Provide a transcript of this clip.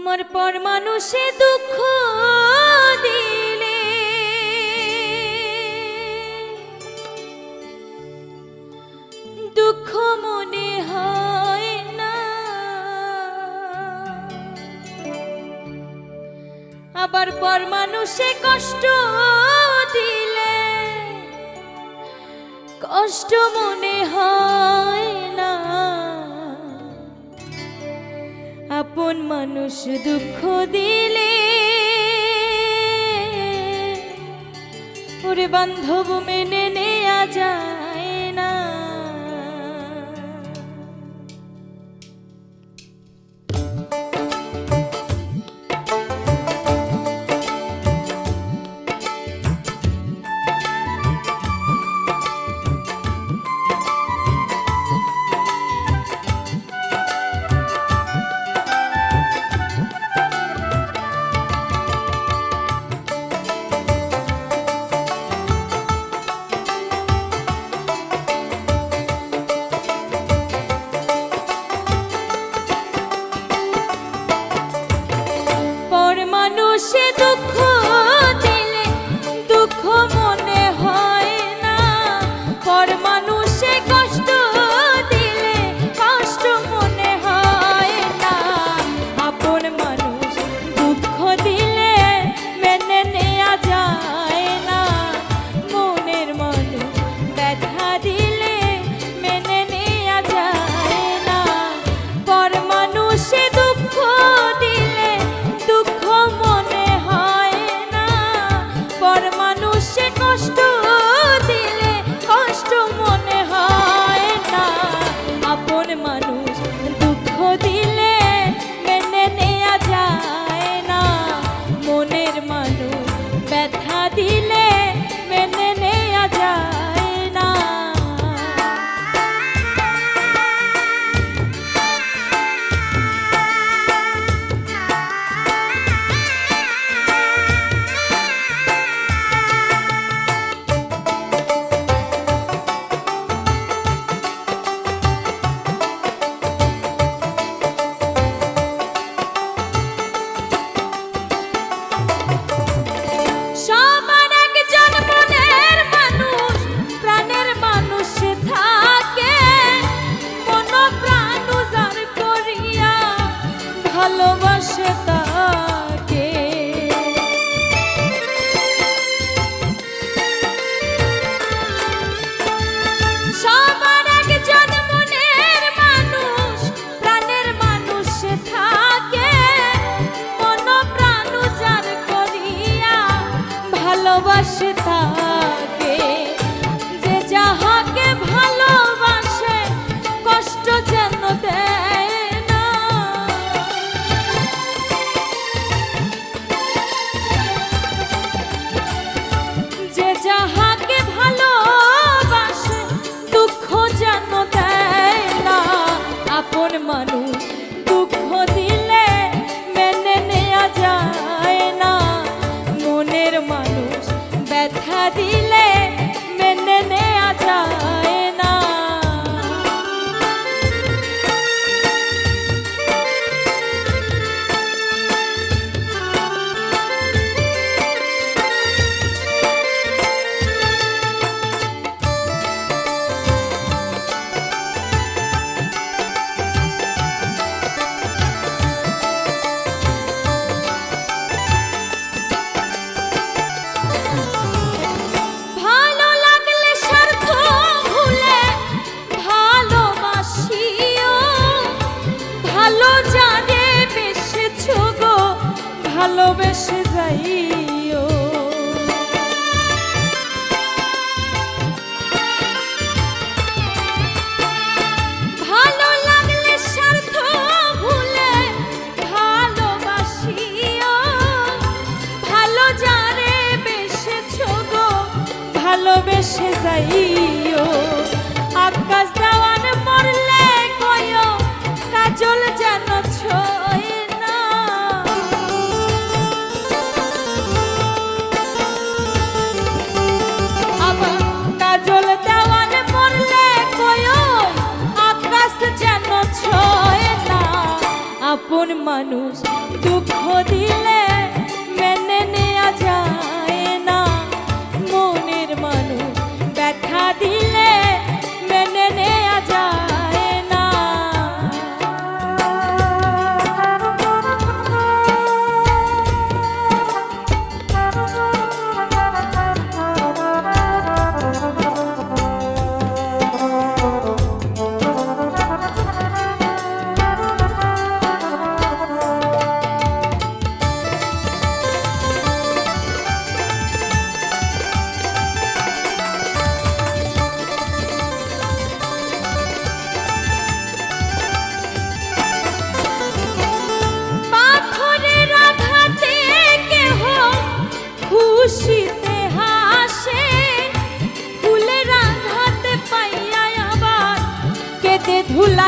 তোমার পর মানুষে দুঃখ দিলে। দুঃখ মনে হয় না। আবার পর মানুষে কষ্ট দিলে। কষ্ট মনে হয় আপন মানুষ দুঃখ দিলে ওরে বান্ধব মেনে নেয়া যায়। জন্ম দেয় না? আপন মানুষ যাইও আকাশ দাওয়ান মরলে কয়, কাজল যেন ছয় কয়, আকাশ ছয় না। মানুষ দুঃখ দিলে মেনে নেওয়া যায় না। মনের মানুষ ব্যথা দিলে भुला